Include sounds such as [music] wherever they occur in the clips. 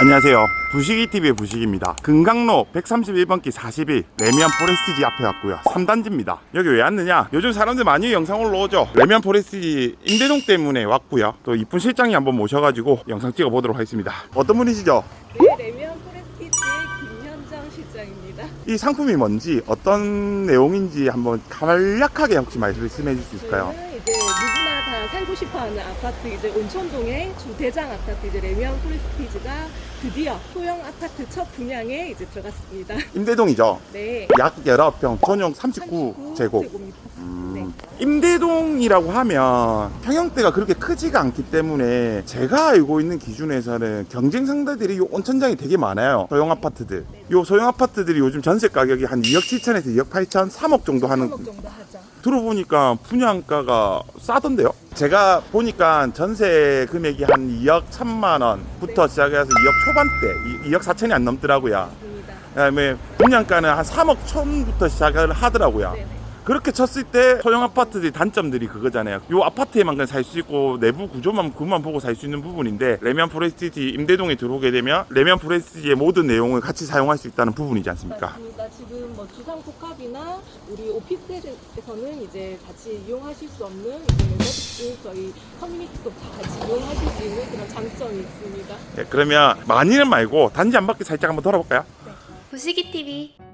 안녕하세요. 부식이TV의 부식입니다. 금강로 131번길 41 레미안 포레스티지 앞에 왔고요. 3단지입니다. 여기 왜 왔느냐? 요즘 사람들 많이 영상 올라오죠. 레미안 포레스티지 임대동 때문에 왔고요. 또 이쁜 실장님 한번 모셔가지고 영상 찍어보도록 하겠습니다. 어떤 분이시죠? 네, 레미안 포레스티지의 김현정 실장입니다. 이 상품이 뭔지 어떤 내용인지 한번 간략하게 혹시 말씀해 주실 수 있을까요? 저희는 이제 누구나 다 살고 싶어하는 아파트 이제 온천동의 주대장 아파트 이제 레미안 포레스티지가 드디어 소형 아파트 첫 분양에 이제 들어갔습니다. 임대동이죠. 네. 약 19평, 전용 39제곱. 39제곱미터. 음, 네. 임대동이라고 하면 평형대가 그렇게 크지가 않기 때문에 제가 알고 있는 기준에서는 경쟁 상대들이 요 온천장이 되게 많아요. 소형 아파트들. 요 소형 아파트들이 요즘 전세 가격이 한 2억 7천에서 2억 8천, 3억 정도 하는 3억 정도 하죠. 들어보니까 분양가가 싸던데요? 제가 보니까 전세 금액이 한 2억 1천만 원부터 시작해서 2억 초반대, 2억 4천이 안 넘더라고요. 그다음에 분양가는 한 3억 천부터 시작을 하더라고요. 네네. 그렇게 쳤을 때 소형 아파트들이 단점들이 그거잖아요. 요 아파트에만 그냥 살 수 있고 내부 구조만 그만 보고 살 수 있는 부분인데 레미안 포레스티지 임대동에 들어오게 되면 레미안 포레스티지의 모든 내용을 같이 사용할 수 있다는 부분이지 않습니까? 맞습니다. 지금 뭐 주상 복합이나 우리 오피스텔에서는 이제 같이 이용하실 수 없는 이제 저희 커뮤니티도 다 같이 이용하실 수 있는 그런 장점이 있습니다. 네, 그러면 많이는 말고 단지 한 바퀴 살짝 한번 돌아볼까요? 부시기 TV.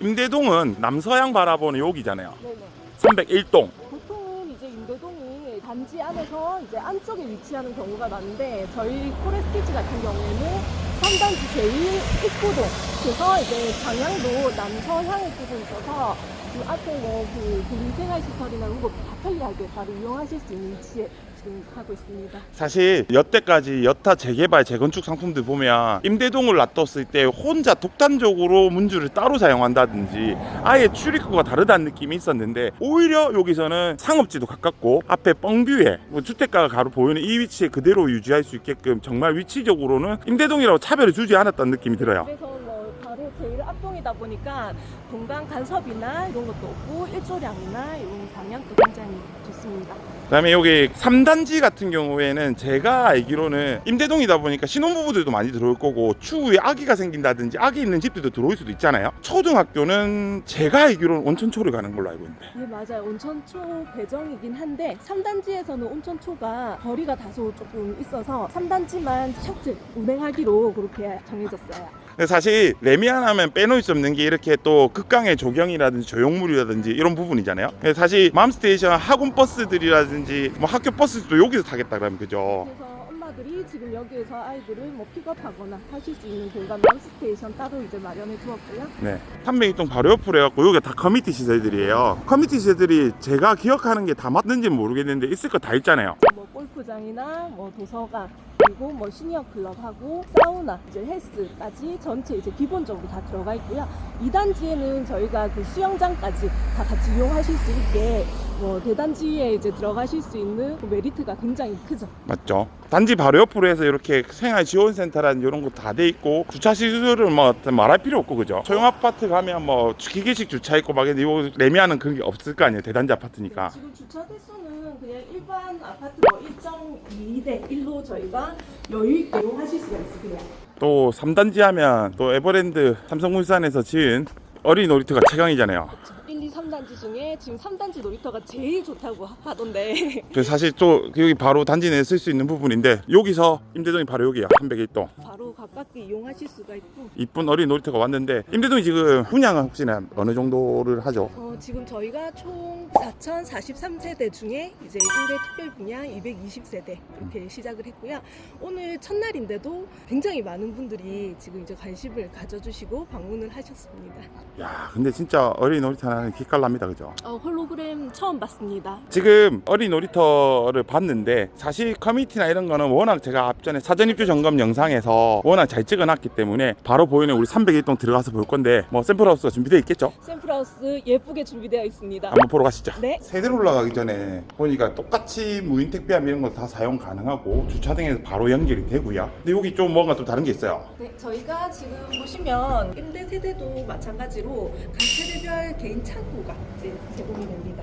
임대동은 남서양 바라보는 여기잖아요. 네네. 301동. 보통은 이제 임대동이 단지 안에서 이제 안쪽에 위치하는 경우가 많은데 저희 포레스티지 같은 경우에는 3단지 제1 입구동 그래서 이제 방향도 남서향에 뜨고 있어서 그 앞에 뭐그 군생활시설이나 이런 거다 편리하게 바로 이용하실 수 있는 위치에 지금 하고 있습니다. 사실 여태까지 여타 재개발 재건축 상품들 보면 임대동을 놔뒀을 때 혼자 독단적으로 문주를 따로 사용한다든지 아예 출입구가 다르다는 느낌이 있었는데 오히려 여기서는 상업지도 가깝고 앞에 뻥뷰에 뭐 주택가가 가로 보이는 이 위치에 그대로 유지할 수 있게끔 정말 위치적으로는 임대동이라고 차별을 주지 않았다는 느낌이 들어요. 그래서 제일 앞동이다 보니까 공간 간섭이나 이런 것도 없고 일조량이나 이런 방향도 굉장히 좋습니다. 그다음에 여기 3단지 같은 경우에는 제가 알기로는 임대동이다 보니까 신혼부부들도 많이 들어올 거고 추후에 아기가 생긴다든지 아기 있는 집들도 들어올 수도 있잖아요. 초등학교는 제가 알기로는 온천초를 가는 걸로 알고 있는데 네 맞아요 온천초 배정이긴 한데 3단지에서는 온천초가 거리가 다소 조금 있어서 3단지만 첫째 운행하기로 그렇게 정해졌어요 사실 레미안 하면 빼놓을 수 없는 게 이렇게 또 극강의 조경이라든지 조형물이라든지 이런 부분이잖아요. 사실 맘스테이션 학원 버스들이라든지 뭐 학교 버스도 여기서 타겠다 그러면 그죠? 그래서 엄마들이 지금 여기에서 아이들을 뭐 픽업하거나 하실 수 있는 공간 맘스테이션 따로 이제 마련해 두었고요 네. 302동 바로 옆으로 해갖고 여기가 다 커뮤니티 시설들이에요. 커뮤니티 시설들이 제가 기억하는 게 다 맞는지 는 모르겠는데 있을 거 다 있잖아요. 뭐 골프장이나 뭐 도서관 그리고 뭐 시니어 클럽하고 사우나 이제 헬스까지 전체 이제 기본적으로 다 들어가 있고요. 2단지에는 저희가 그 수영장까지 다 같이 이용하실 수 있게 뭐 대단지에 이제 들어가실 수 있는 그 메리트가 굉장히 크죠. 맞죠? 단지 바로 옆으로 해서 이렇게 생활 지원 센터라는 이런 거 다 돼 있고 주차 시설을 뭐 말할 필요 없고 그죠? 소형 아파트 가면 뭐 기계식 주차 있고 막 이거 레미안은 그게 없을 거 아니에요 대단지 아파트니까. 지금 주차 대수는 그냥 일반 아파트 뭐 1.2대 1로 저희가 여유 있게 이용하실 수가 있습니다. 또 3단지 하면 또 에버랜드 삼성물산에서 지은 어린이 놀이터가 최강이잖아요. 1, 2, 3단지 중에 지금 3단지 놀이터가 제일 좋다고 하- 하던데 [laughs] 그래서 사실 또 여기 바로 단지 내에 쓸 수 있는 부분인데 여기서 임대동이 바로 여기야 301동. 바로 가깝게 이용하실 수가 있고 이쁜 어린이 놀이터가 왔는데 임대동이 지금 분양은 혹시나 어느 정도를 하죠? 어, 지금 저희가 총 4,043세대 중에 이제 임대 특별 분양 220세대 이렇게 시작을 했고요. 오늘 첫날인데도 굉장히 많은 분들이 지금 이제 관심을 가져주시고 방문을 하셨습니다. 야 근데 진짜 어린이 놀이터는 기깔 납니다 그죠? 어, 홀로그램 처음 봤습니다. 지금 어린이 놀이터를 봤는데 사실 커뮤니티나 이런 거는 워낙 제가 앞전에 사전 입주 점검 영상에서 워낙 잘 찍어놨기 때문에 바로 보이는 우리 301동 들어가서 볼 건데 뭐 샘플하우스가 준비되어 있겠죠? 샘플하우스 예쁘게 준비되어 있습니다. 한번 보러 가시죠. 네. 세대로 올라가기 전에 보니까 똑같이 무인 택배함 이런 거 다 사용 가능하고 주차 등에서 바로 연결이 되고요. 근데 여기 좀 뭔가 좀 다른 게 있어요. 네, 저희가 지금 보시면 임대 세대도 마찬가지로 각 세대별 개인 창고가 이제 제공이 됩니다.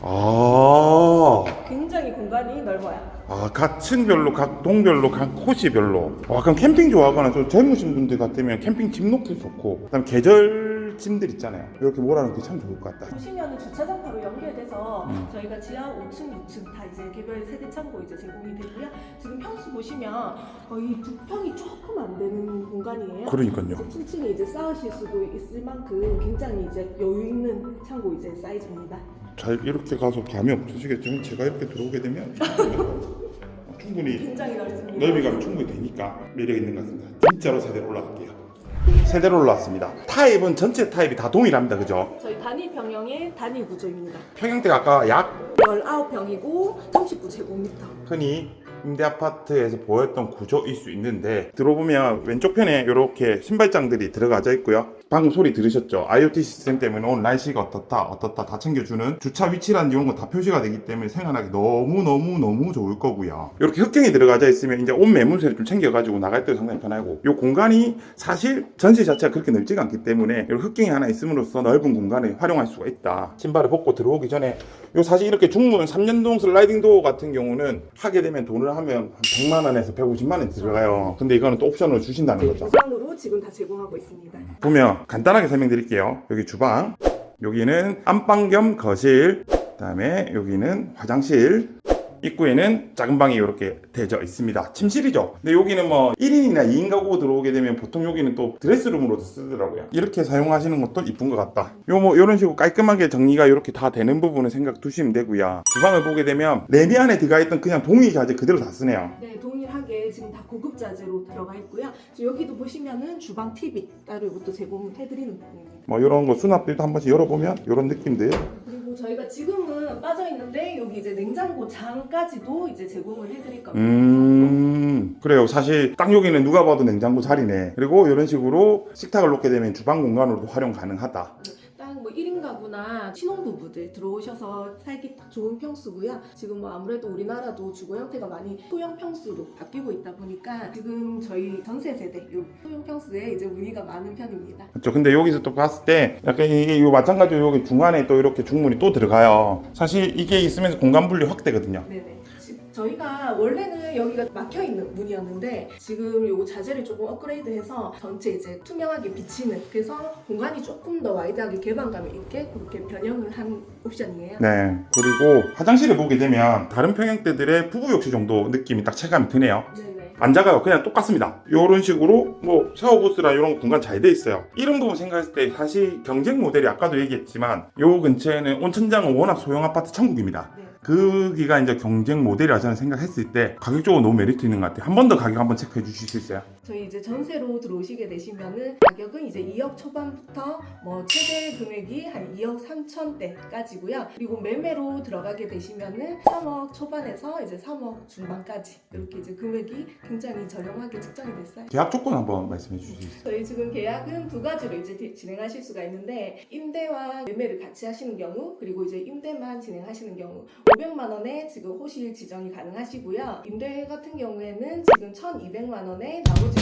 아, 굉장히 공간이 넓어요. 아, 각 층별로, 각 동별로, 각 코지별로. 와, 그럼 캠핑 좋아하거나 좀 젊으신 분들 같으면 캠핑 집 놓기 좋고, 그다음 계절 짐들 있잖아요. 이렇게 몰아놓기 참 좋을 것 같다. 보시면은 주차장 바로 연결돼서 음. 저희가 지하 5층, 6층 다 이제 개별 세대 창고 이제 제공이 되고요. 지금 평수 보시면 거의 두 평이 조금 안 되는 공간이에요. 그러니까요. 7층에 이제 쌓으실 수도 있을 만큼 굉장히 이제 여유 있는 창고 이제 사이즈입니다. 잘 이렇게 가서 감이 없으시겠지만 제가 이렇게 들어오게 되면 충분히 [laughs] 굉장히 넓습니다. 넓이감이 충분히 되니까 매력 있는 것 같습니다. 진짜로 세대로 올라갈게요. 세대로 올라왔습니다. 타입은 전체 타입이 다 동일합니다. 그죠? 단위 병영의 단위 구조입니다. 평형대가 아까 약 19병이고 39제곱미터. 흔히 임대 아파트에서 보였던 구조일 수 있는데 들어보면 왼쪽 편에 이렇게 신발장들이 들어가져 있고요. 방금 소리 들으셨죠? IoT 시스템 때문에 오늘 날씨가 어떻다 어떻다 다 챙겨주는 주차 위치라는 이런 거 다 표시가 되기 때문에 생활하기 너무 너무 너무 좋을 거고요. 이렇게 흑경이 들어가져 있으면 이제 옷 매문새를 좀 챙겨가지고 나갈 때도 상당히 편하고 이 공간이 사실 전체 자체가 그렇게 넓지가 않기 때문에 이런 흑경이 하나 있음으로써 넓은 공간 을 활용할 수가 있다. 신발을 벗고 들어오기 전에 요 사실 이렇게 중문 3년동 슬라이딩 도어 같은 경우는 하게 되면 돈을 하면 한 100만 원에서 150만 원 들어가요. 근데 이거는 또 옵션으로 주신다는 거죠. 무상으로 지금 다 제공하고 있습니다. 보면 간단하게 설명드릴게요. 여기 주방, 여기는 안방 겸 거실, 그다음에 여기는 화장실. 입구에는 작은 방이 이렇게 되어 있습니다. 침실이죠. 근데 여기는 뭐 1인이나 2인 가구 들어오게 되면 보통 여기는 또 드레스룸으로도 쓰더라고요. 이렇게 사용하시는 것도 이쁜 것 같다. 요 뭐 이런 식으로 깔끔하게 정리가 이렇게 다 되는 부분은 생각 두시면 되고요. 주방을 보게 되면 레미 안에 들어가 있던 그냥 동의 자재 그대로 다 쓰네요. 네, 동일하게 지금 다 고급 자재로 들어가 있고요. 여기도 보시면은 주방 TV 따로 이것도 제공해드리는 부분입니다. 뭐 이런 거 수납들도 한 번씩 열어보면 이런 느낌들. 그리고 저희가 지금은 빠져 있는데 여기 이제 냉장고 장까지도 이제 제공을 해드릴 겁니다. 음 그래요. 사실 딱 여기는 누가 봐도 냉장고 자리네. 그리고 이런 식으로 식탁을 놓게 되면 주방 공간으로도 활용 가능하다. 딱뭐 1인 가구나 신혼부부들 들어오셔서 살기 딱 좋은 평수고요. 지금 뭐 아무래도 우리나라도 주거 형태가 많이 소형 평수로 바뀌고 있다 보니까 지금 저희 전세 세대 요 소형 평수에 이제 문의가 많은 편입니다. 그렇죠 근데 여기서 또 봤을 때 약간 이게 요 마찬가지로 여기 중간에 또 이렇게 중문이 또 들어가요 사실 이게 있으면서 공간 분리 확대거든요 네네. 지- 저희가 원래는 여기가 막혀 있는 문이었는데 지금 요거 자재를 조금 업그레이드해서 전체 이제 투명하게 비치는 그래서 공간이 조금 더 와이드하게 개방감이 있게 그렇게 변형을 한 옵션이에요. 네 그리고 화장실을 보게 되면 다른 평형대들의 부부 욕실 정도 느낌이 딱 체감이 드네요 네네. 안 작아요. 그냥 똑같습니다. 이런 식으로 뭐 샤워 부스랑 이런 공간 잘 돼 있어요. 이런 부분 생각했을 때 사실 경쟁 모델이 아까도 얘기했지만 요 근처에는 온천장은 워낙 소형 아파트 천국입니다. 네. 그기가 이제 경쟁 모델이라 저는 생각했을 때 가격적으로 너무 메리트 있는 것 같아요. 한 번 더 가격 한번 체크해 주실 수 있어요? 저희 이제 전세로 들어오시게 되시면은 가격은 이제 2억 초반부터 뭐 최대 금액이 한 2억 3천대까지고요. 그리고 매매로 들어가게 되시면은 3억 초반에서 이제 3억 중반까지 이렇게 이제 금액이 굉장히 저렴하게 측정이 됐어요. 계약 조건 한번 말씀해 주실 수 있어요? 저희 지금 계약은 두 가지로 이제 디- 진행하실 수가 있는데 임대와 매매를 같이 하시는 경우 그리고 이제 임대만 진행하시는 경우 500만 원에 지금 호실 지정이 가능하시고요. 임대 같은 경우에는 지금 1,200만 원에 나머지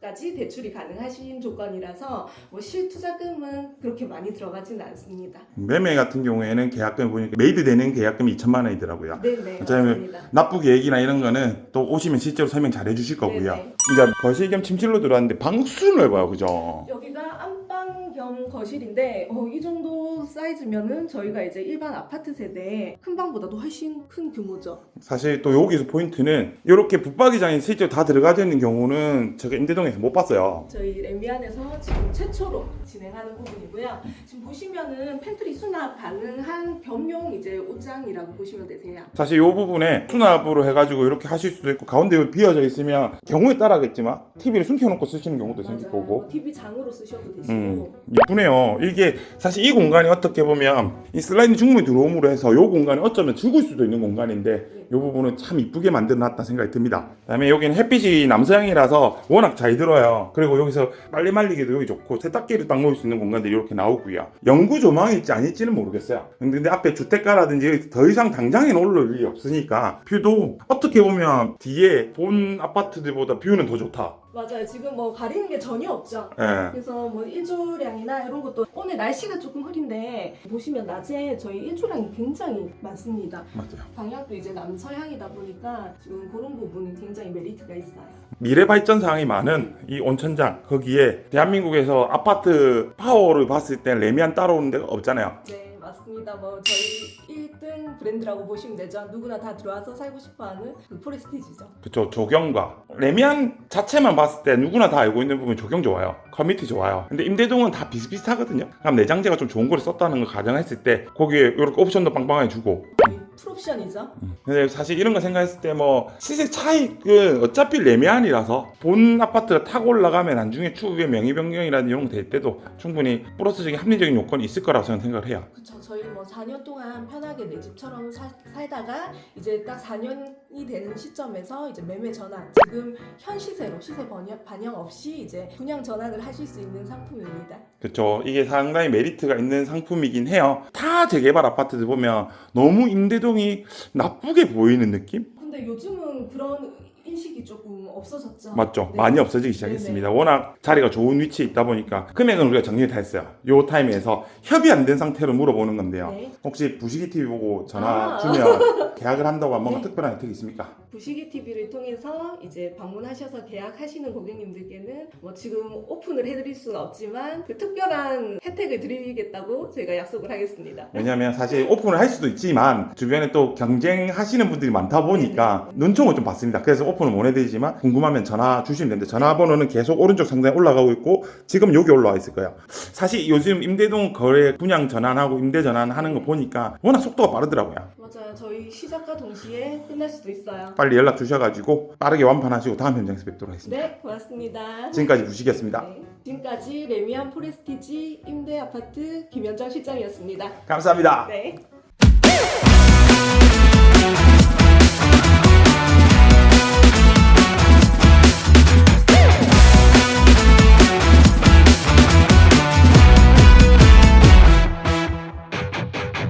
90%까지 대출이 가능하신 조건이라서 뭐 실투자금은 그렇게 많이 들어가지는 않습니다. 매매 같은 경우에는 계약금 보니까 메이드 되는 계약금이 2천만 원이더라고요. 네네 그다음에 맞습니다. 납부 계획이나 이런 거는 또 오시면 실제로 설명 잘 해주실 거고요. 네네. 이제 거실 겸 침실로 들어왔는데 방수는 넓어요, 그죠? 여기가 안 방겸 거실인데 어, 이 정도 사이즈면은 저희가 이제 일반 아파트 세대 큰 방보다도 훨씬 큰 규모죠. 사실 또 여기서 포인트는 이렇게 붙박이장이 실제로 다 들어가져 있는 경우는 제가 임대동에서 못 봤어요. 저희 램비안에서 지금 최초로 진행하는 부분이고요. 지금 보시면은 팬트리 수납 가능한 겸용 이제 옷장이라고 보시면 되세요. 사실 이 부분에 수납으로 해가지고 이렇게 하실 수도 있고 가운데 비어져 있으면 경우에 따라겠지만 TV를 숨겨놓고 쓰시는 경우도 생길 거고 TV 장으로 쓰셔도 되시고. 음, 이쁘네요. 이게 사실 이 공간이 어떻게 보면 이 슬라이드 중문이 들어옴으로 해서 이 공간이 어쩌면 죽을 수도 있는 공간인데 이 부분은 참 이쁘게 만들어 놨다 생각이 듭니다. 그다음에 여기는 햇빛이 남서향이라서 워낙 잘 들어요. 그리고 여기서 빨리 말리기도 여기 좋고 세탁기를 딱 놓을 수 있는 공간들이 이렇게 나오고요. 영구 조망이 있지 아닐지는 모르겠어요. 근데 앞에 주택가라든지 더 이상 당장에 올릴 일이 없으니까 뷰도 어떻게 보면 뒤에 본 아파트들보다 뷰는 더 좋다. 맞아요. 지금 뭐 가리는 게 전혀 없죠. 예. 그래서 뭐 일조량이나 이런 것도 오늘 날씨가 조금 흐린데 보시면 낮에 저희 일조량이 굉장히 많습니다. 맞아요. 방향도 이제 남서향이다 보니까 지금 그런 부분이 굉장히 메리트가 있어요. 미래 발전 사항이 많은 이 온천장 거기에 대한민국에서 아파트 파워를 봤을 때 레미안 따라오는 데가 없잖아요. 네, 맞습니다. 뭐 저희 1등 브랜드라고 보시면 되죠. 누구나 다 들어와서 살고 싶어하는 그 포레스티지죠. 그쵸 조경과 레미안 자체만 봤을 때 누구나 다 알고 있는 부분 조경 좋아요 커뮤니티 좋아요 근데 임대동은 다 비슷비슷하거든요 그럼 내장재가 좀 좋은 걸 썼다는 걸 가정했을 때 거기에 이렇게 옵션도 빵빵하게 주고 풀옵션이죠. 근데 사실 이런 거 생각했을 때 뭐 시세 차익은 어차피 레미안이라서 본 아파트를 타고 올라가면 나중에 추후에 명의 변경이라든 이런 거 될 때도 충분히 플러스적인 합리적인 요건이 있을 거라고 저는 생각을 해요 그쵸. 저희 뭐 4년 동안 편하게 내 집처럼 사- 살다가 이제 딱 4년이 되는 시점에서 이제 매매 전환. 지금 현 시세로 시세 번역, 반영 없이 이제 분양 전환을 하실 수 있는 상품입니다. 그렇죠. 이게 상당히 메리트가 있는 상품이긴 해요. 타 재개발 아파트들 보면 너무 임대 동이 나쁘게 보이는 느낌? 근데 요즘은 그런 인식이 조금 없어졌죠. 맞죠? 네. 많이 없어지기 시작했습니다. 워낙 자리가 좋은 위치에 있다 보니까 금액은 우리가 정리를 다 했어요. 요 타임에서 협의 안 된 상태로 물어보는 건데요. 네. 혹시 부시기 TV 보고 전화 아. 주면 [laughs] 계약을 한다고 한 뭔가 네. 특별한 혜택이 있습니까? 부시기 TV를 통해서 이제 방문하셔서 계약하시는 고객님들께는 뭐 지금 오픈을 해드릴 수는 없지만 그 특별한 혜택을 드리겠다고 저희가 약속을 하겠습니다. 왜냐면 사실 오픈을 할 수도 있지만 주변에 또 경쟁하시는 분들이 많다 보니까 눈총을 좀 받습니다. 그래서 오픈 을못 해드리지만 궁금하면 전화 주시면 되는데 전화번호는 계속 오른쪽 상단에 올라가고 있고 지금 여기 올라와 있을 거예요. 사실 요즘 임대동 거래 분양 전환하고 임대 전환하는 거 보니까 워낙 속도가 빠르더라고요. 맞아요. 저희 시작과 동시에 끝날 수도 있어요. 빨리 연락 주셔가지고 빠르게 완판하시고 다음 현장에서 뵙도록 하겠습니다. 네, 고맙습니다. 지금까지 부시겠습니다. 네, 지금까지 레미안 포레스티지 임대 아파트 김현정 실장이었습니다. 감사합니다. 네.